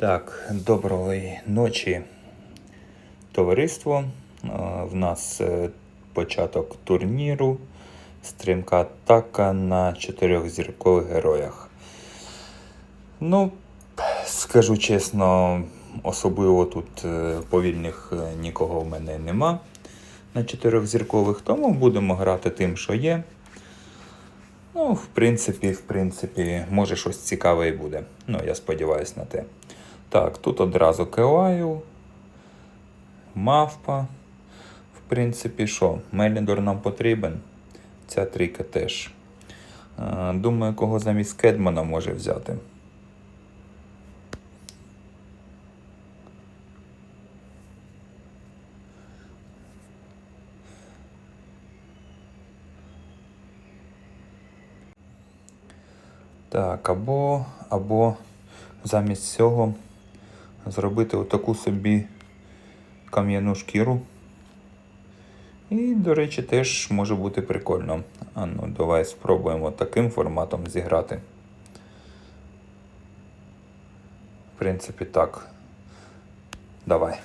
Так, доброї ночі, товариство. Е, В нас е, початок турніру. Стрімка атака на чотирьохзіркових героях. Ну, скажу чесно, особливо тут е, повільних нікого в мене нема на чотирьохзіркових, тому будемо грати тим, що є. Ну, в принципі, в принципі, може щось цікаве і буде. Ну, я сподіваюся на те. Так, тут одразу Кеою, мавпа. В принципі, що? Меліндор нам потрібен. Ця трійка теж. Е, Думаю, кого замість Кедмана може взяти. Так, або, або замість цього зробити отаку собі кам'яну шкіру. І, до речі, теж може бути прикольно. А ну, давай спробуємо таким форматом зіграти. В принципі, так. Давай.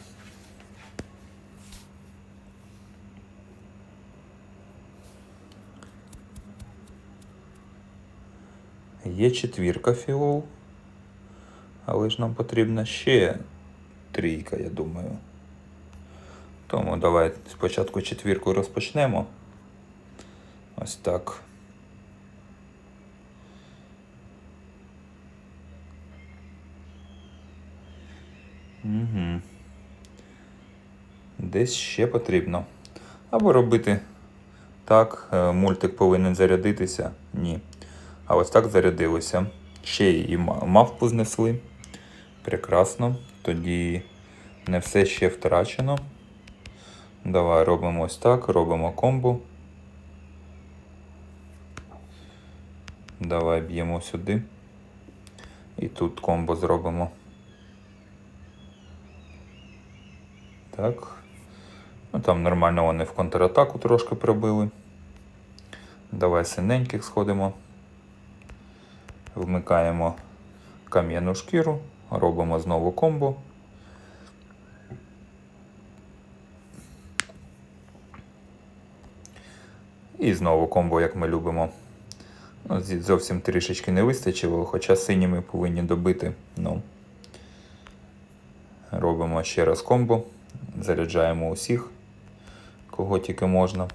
Є четвірка фіол. Але ж нам потрібна ще трійка, я думаю. Тому давай спочатку четвірку розпочнемо. Ось так. Угу. Десь ще потрібно. Або робити так, е, мультик повинен зарядитися. Ні. А ось так зарядилося. Ще і мавпу знесли. Прекрасно. Тоді не все ще втрачено. Давай робимо ось так, робимо комбо. Давай б'ємо сюди. І тут комбо зробимо. Так. Ну там нормально вони в контратаку трошки пробили. Давай синеньких сходимо. Вмикаємо кам'яну шкіру, робимо знову комбо. І знову комбо, як ми любимо. Ну, зовсім трішечки не вистачило, хоча сині ми повинні добити. Ну. Робимо ще раз комбо. Заряджаємо усіх, кого тільки можна.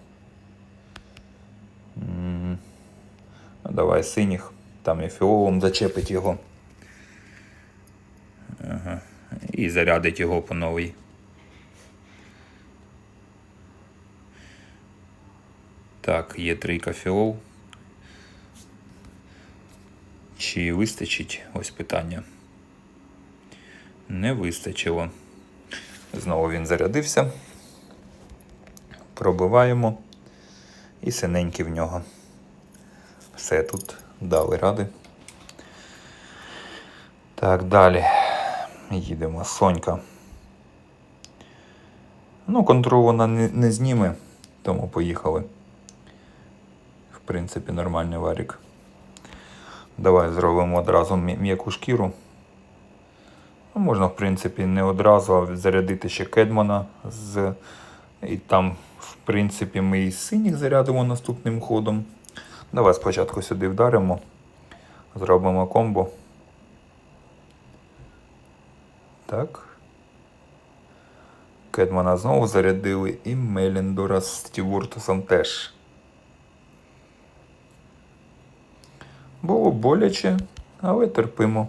Ну, Давай синіх. Там і фіолом зачепить його. І зарядить його по новій. Так, є трійка фіол. Чи вистачить? Ось питання. Не вистачило. Знову він зарядився. Пробиваємо. І синенький в нього. Все тут дали ради. Так, далі. Їдемо. Сонька. Ну, контрол вона не, не зніме, тому поїхали. В принципі, нормальний варік. Давай зробимо одразу м'яку шкіру. Ну, можна, в принципі, не одразу, а зарядити ще Кедмана. З... І там, в принципі, ми і синіх зарядимо наступним ходом. Давай спочатку сюди вдаримо. Зробимо комбо. Так. Кедмана знову зарядили і Меліндора з Стівуртусом теж. Було боляче, але терпимо.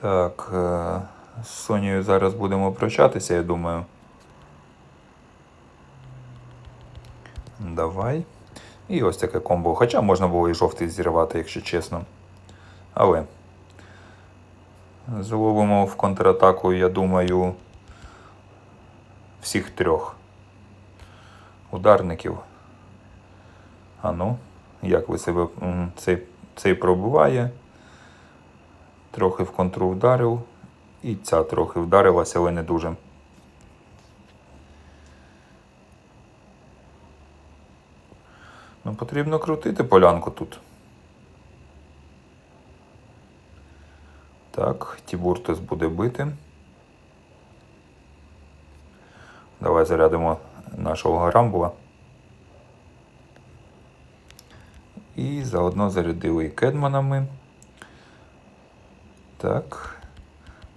Так, е, з Сонією зараз будемо прощатися, я думаю. Давай. І ось таке комбо. Хоча можна було і жовтий зірвати, якщо чесно. Але зловимо в контратаку, я думаю, всіх трьох ударників. А ну, як ви себе цей, цей пробиває. Трохи в контру вдарив. І ця трохи вдарилася, але не дуже. Ну, потрібно крутити полянку тут. Так, Тібуртус буде бити. Давай зарядимо нашого Гарамбула. І заодно зарядили і кедманами. Так.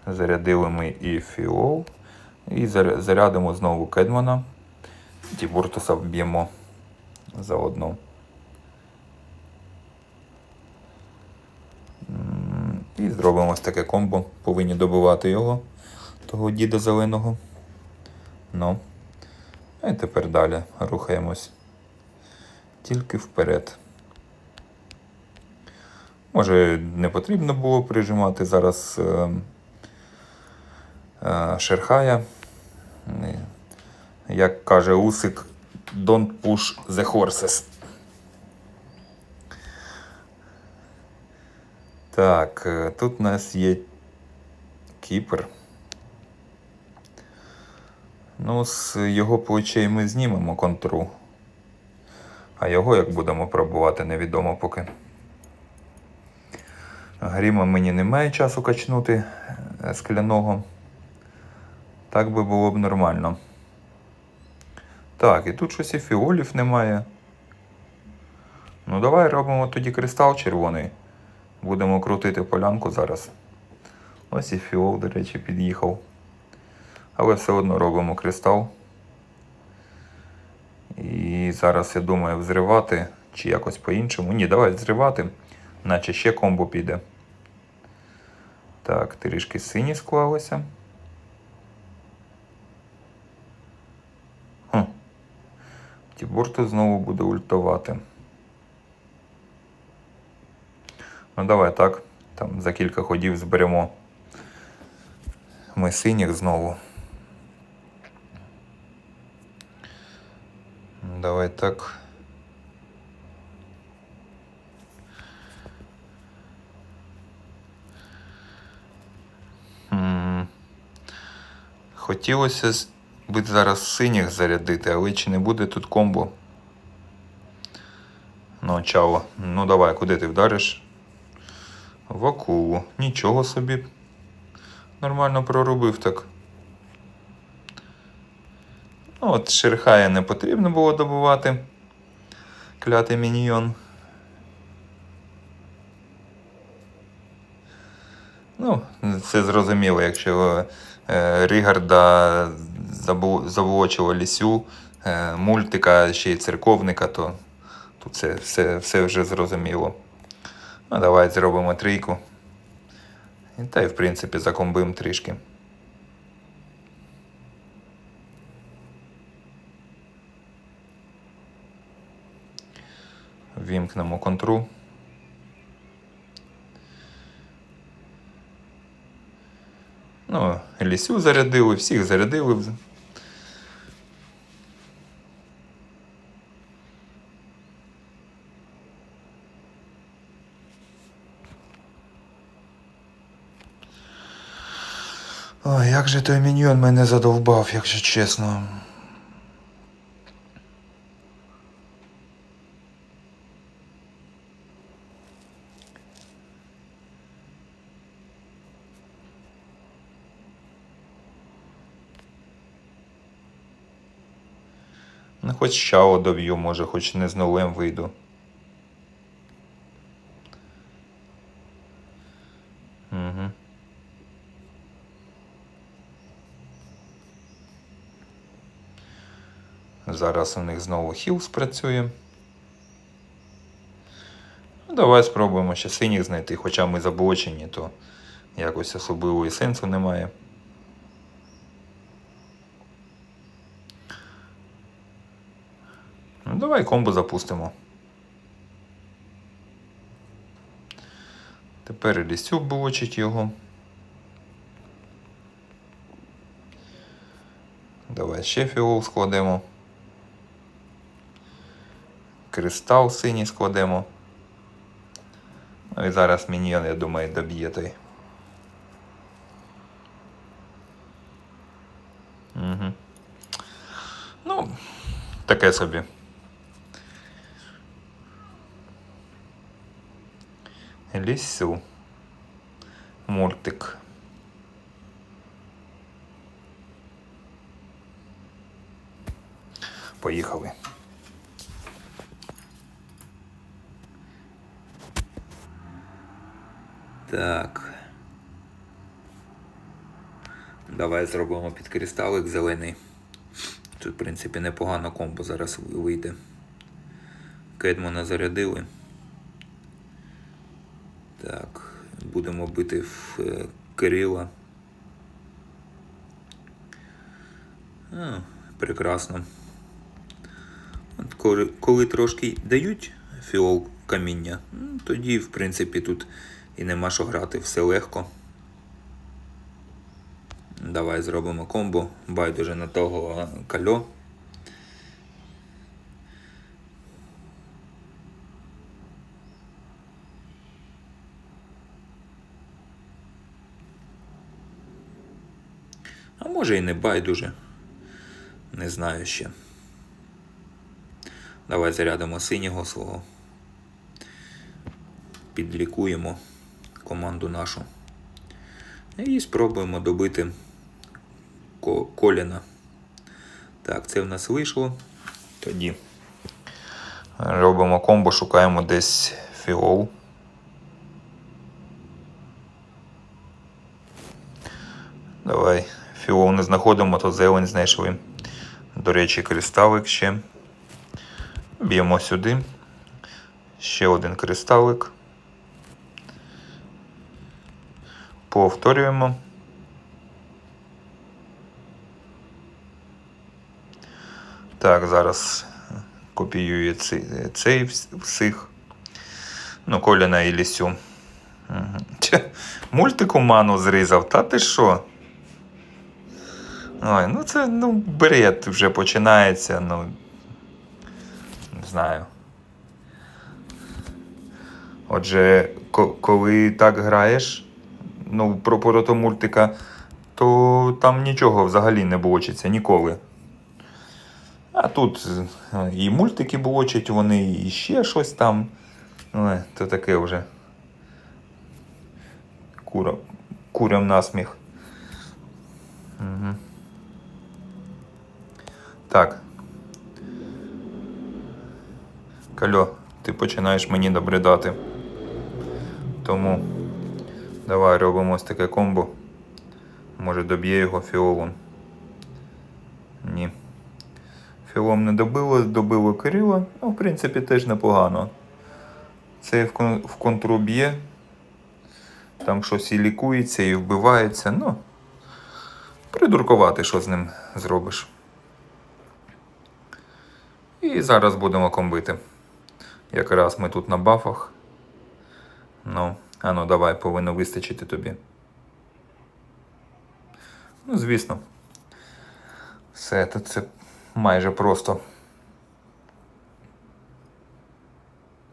Зарядили ми і фіол. І зарядимо знову кедмана. Тібуртуса вб'ємо заодно. І зробимо ось таке комбо. Повинні добивати його, того діда зеленого. Ну. І тепер далі рухаємось. Тільки вперед. Може, не потрібно було прижимати зараз е, е, Шерхая. Як каже Усик, don't push the horses. Так, е, тут у нас є Кіпр. Ну, з його плечей ми знімемо контру. А його як будемо пробувати, невідомо поки. Гріма мені немає часу качнути е, скляного. Так би було б нормально. Так, і тут щось і фіолів немає. Ну, давай робимо тоді кристал червоний. Будемо крутити полянку зараз. Ось і фіол, до речі, під'їхав. Але все одно робимо кристал. І зараз я думаю взривати чи якось по-іншому. Ні, давай взривати, наче ще комбо піде. Так, трішки сині склалося. Хм. Тібурту знову буде ультувати. Ну давай так. Там за кілька ходів зберемо. Ми синіх знову. Давай так. Хотілося би зараз синіх зарядити, але чи не буде тут комбо? Ну, чао. Ну давай, куди ти вдариш? В акулу. Нічого собі. Нормально проробив так. Ну, от Шерхая не потрібно було добувати. Клятий міньйон. Ну, це зрозуміло, якщо е, Рігарда заволочила лісю, е, мультика, ще й церковника, то тут це все, все вже зрозуміло. Ну, давай зробимо трійку. І та й в принципі закомбим трішки. Вімкнемо контру. Ну, лісю зарядили, всіх зарядили. Ой, як же той міньйон мене задовбав, якщо чесно. Ну, хоч щао доб'ю, може, хоч не з нулем вийду. Угу. Зараз у них знову хіл спрацює. Ну, давай спробуємо ще синіх знайти, хоча ми заблочені, то якось особливого сенсу немає. Ну, давай комбо запустимо. Тепер лісюк блочить його. Давай ще фіол складемо. Кристал синій складемо. Ну і зараз міньйон, я думаю, доб'є той. Угу. Ну, таке собі. Лісю. мультик. Поїхали. Так. Давай зробимо під кристалик зелений. Тут, в принципі, непогано комбо зараз вийде. Кедмона зарядили. Так, будемо бити в е, Кирила. А, прекрасно. От коли, коли трошки дають фіол каміння, тоді, в принципі, тут і нема що грати, все легко. Давай зробимо комбо. Байдуже на того кальо. А може і не байдуже. Не знаю ще. Давай зарядимо синього свого. Підлікуємо команду нашу. І спробуємо добити коліна. Так, це в нас вийшло. Тоді робимо комбо, шукаємо десь фіол. Давай, фіол не знаходимо, то зелень знайшли. До речі, кристалик ще. Б'ємо сюди. Ще один кристалик. Повторюємо. Так, зараз копіюю цей, цей всіх. Ну, Коліна і Лісю. Тье, Мультику ману зрізав, та ти що? Ой, ну це ну, бред вже починається, ну. Не знаю. Отже, ко- коли так граєш, ну, про прото мультика, то там нічого взагалі не блочиться ніколи. А тут е, і мультики блочать вони, і ще щось там. Ну, то таке вже. Кура, курям насміх. Угу. Так. Кальо, ти починаєш мені набридати. Тому давай робимо ось таке комбо. Може доб'є його фіолом. Ні. Філом не добило, добило Кирила. Ну, в принципі, теж непогано. Це в контру б'є. Там щось і лікується, і вбивається. Ну, придуркувати, що з ним зробиш. І зараз будемо комбити. Якраз ми тут на бафах. Ну, а ну давай, повинно вистачити тобі. Ну, звісно. Все, тут це майже просто.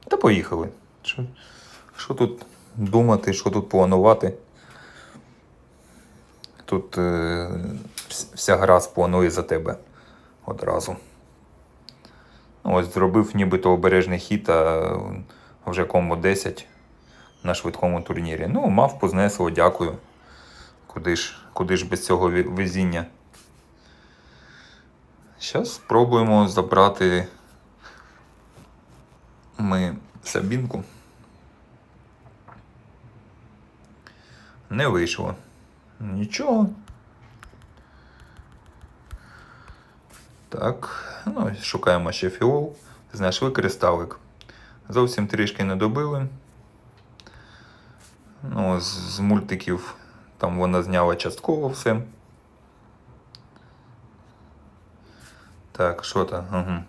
Та поїхали. Що, що тут думати, що тут планувати? Тут е, вся гра спланує за тебе одразу. Ось зробив нібито обережний хід, а вже кому 10 на швидкому турнірі. Ну, мав познесло, дякую. Куди ж, куди ж без цього везіння? Зараз спробуємо забрати ми Сабінку. Не вийшло. Нічого. Так, ну, шукаємо ще фіол. Знайшли кристалик. Зовсім трішки не добили. Ну, з, з мультиків там вона зняла частково все. Так, що там? Угу.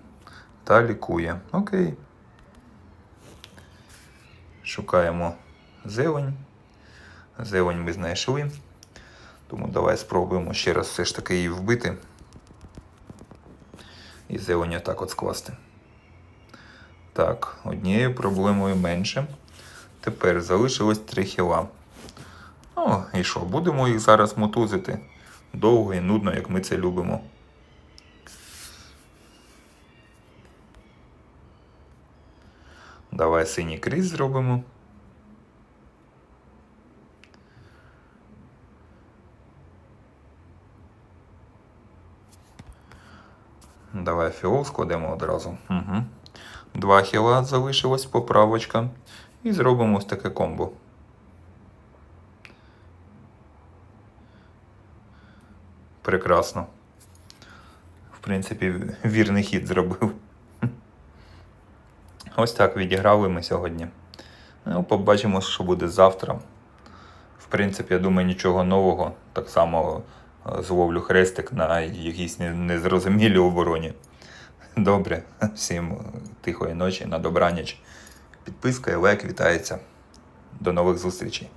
Та лікує. Окей. Шукаємо зелень. Зелень ми знайшли. Тому давай спробуємо ще раз все ж таки її вбити. І зелень отак от скласти. Так, однією проблемою менше. Тепер залишилось 3 хіла. Ну, і що, будемо їх зараз мотузити? Довго і нудно, як ми це любимо. Давай синій крізь зробимо. Давай фіол складемо одразу. Угу. Два хіла залишилось поправочка. І зробимо ось таке комбо. Прекрасно. В принципі, вірний хід зробив. Ось так відіграли ми сьогодні. Ну, побачимо, що буде завтра. В принципі, я думаю, нічого нового. Так само е, зловлю хрестик на якійсь незрозумілій обороні. Добре, всім тихої ночі, на добраніч. Підписка і лайк вітається. До нових зустрічей.